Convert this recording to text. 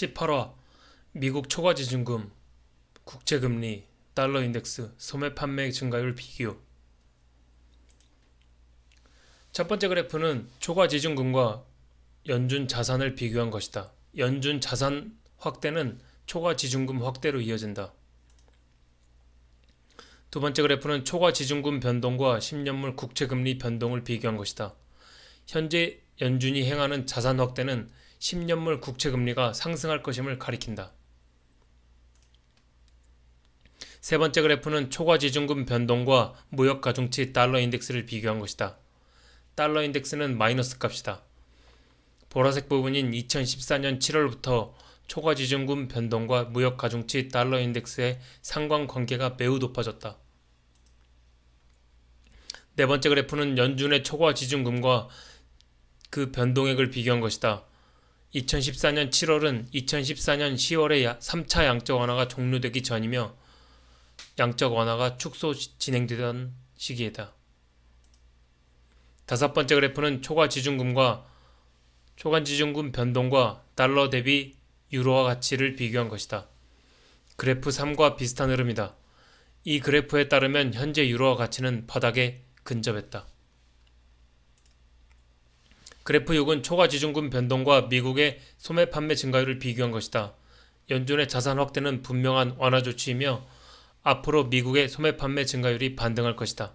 18화 미국 초과지준금 국채금리 달러 인덱스 소매 판매 증가율 비교 첫 번째 그래프는 초과지준금과 연준 자산을 비교한 것이다. 연준 자산 확대는 초과지준금 확대로 이어진다. 두 번째 그래프는 초과지준금 변동과 10년물 국채금리 변동을 비교한 것이다. 현재 연준이 행하는 자산 확대는 10년물 국채 금리가 상승할 것임을 가리킨다. 세 번째 그래프는 초과 지준금 변동과 무역 가중치 달러 인덱스를 비교한 것이다. 달러 인덱스는 마이너스 값이다. 보라색 부분인 2014년 7월부터 초과 지준금 변동과 무역 가중치 달러 인덱스의 상관 관계가 매우 높아졌다. 네 번째 그래프는 연준의 초과 지준금과 그 변동액을 비교한 것이다. 2014년 7월은 2014년 10월의 3차 양적 완화가 종료되기 전이며 양적 완화가 축소 시- 진행되던 시기이다. 다섯 번째 그래프는 초과 지준금과 초간 지준금 변동과 달러 대비 유로화 가치를 비교한 것이다. 그래프 3과 비슷한 흐름이다. 이 그래프에 따르면 현재 유로화 가치는 바닥에 근접했다. 그래프 6은 초과 지준금 변동과 미국의 소매 판매 증가율을 비교한 것이다. 연준의 자산 확대는 분명한 완화 조치이며 앞으로 미국의 소매 판매 증가율이 반등할 것이다.